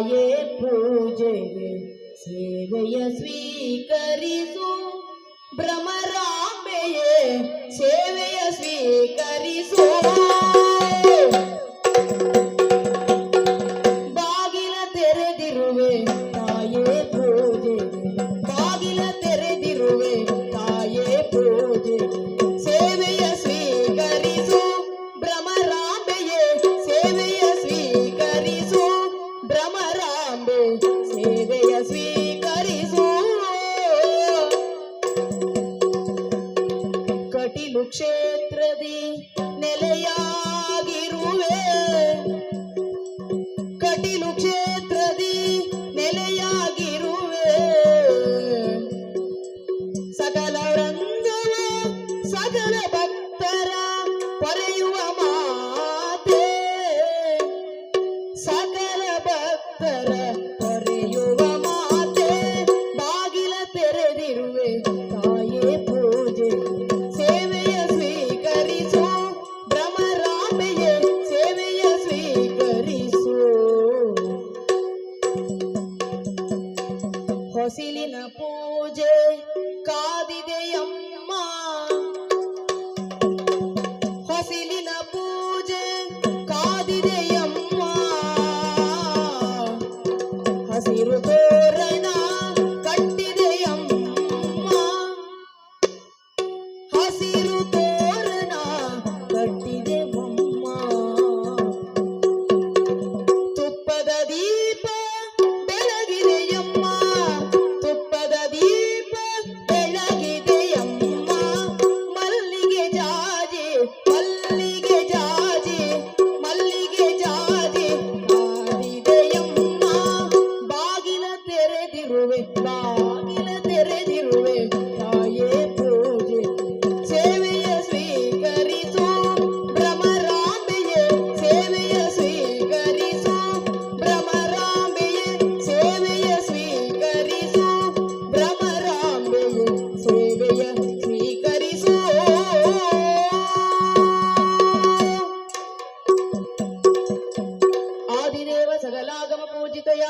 ತಾಯೇ ಪೂಜೆಗೆ ಸೇವೆಯ ಸ್ವೀಕರಿಸು. ಭ್ರಮರಾಂಬೆಯೇ ಸೇವೆಯ ಸ್ವೀಕರಿಸು. ಬಾಗಿಲ ತೆರೆದಿರುವೆ ತಾಯೇ ಪೂಜೆಗೆ ಕಟಿಲು ಕ್ಷೇತ್ರದಿ ನೆಲೆಯಾಗಿರುವೆ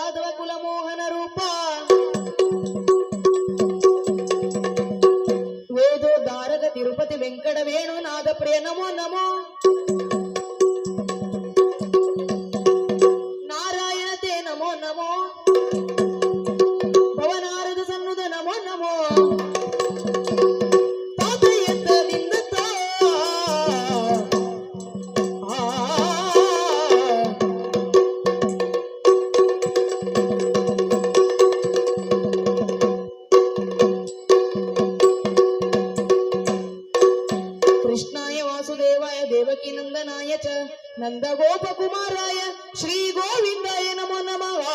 ಯಾದವ ಕುಲಮೋಹನ ರೂಪ. ವೇದೋ ದಾರಕ ತಿರುಪತಿ ವೆಂಕಟ ವೇಣು ನಾದ ಪ್ರಿಯ ನಮೋ ನಮೋ. ನಾರಾಯಣ ತೇ ನಮೋ ನಮೋ. ಭವನಾರದ ಸನ್ನುದ ನಮೋ ನಮೋ. ವಾಸುದೇವಾಯ ದೇವಕಿ ನಂದನಾಯ ಚ ನಂದ ಗೋಪ ಕುಮಾರಾಯ ಶ್ರೀ ಗೋವಿಂದಾಯ ನಮೋ ನಮಃ.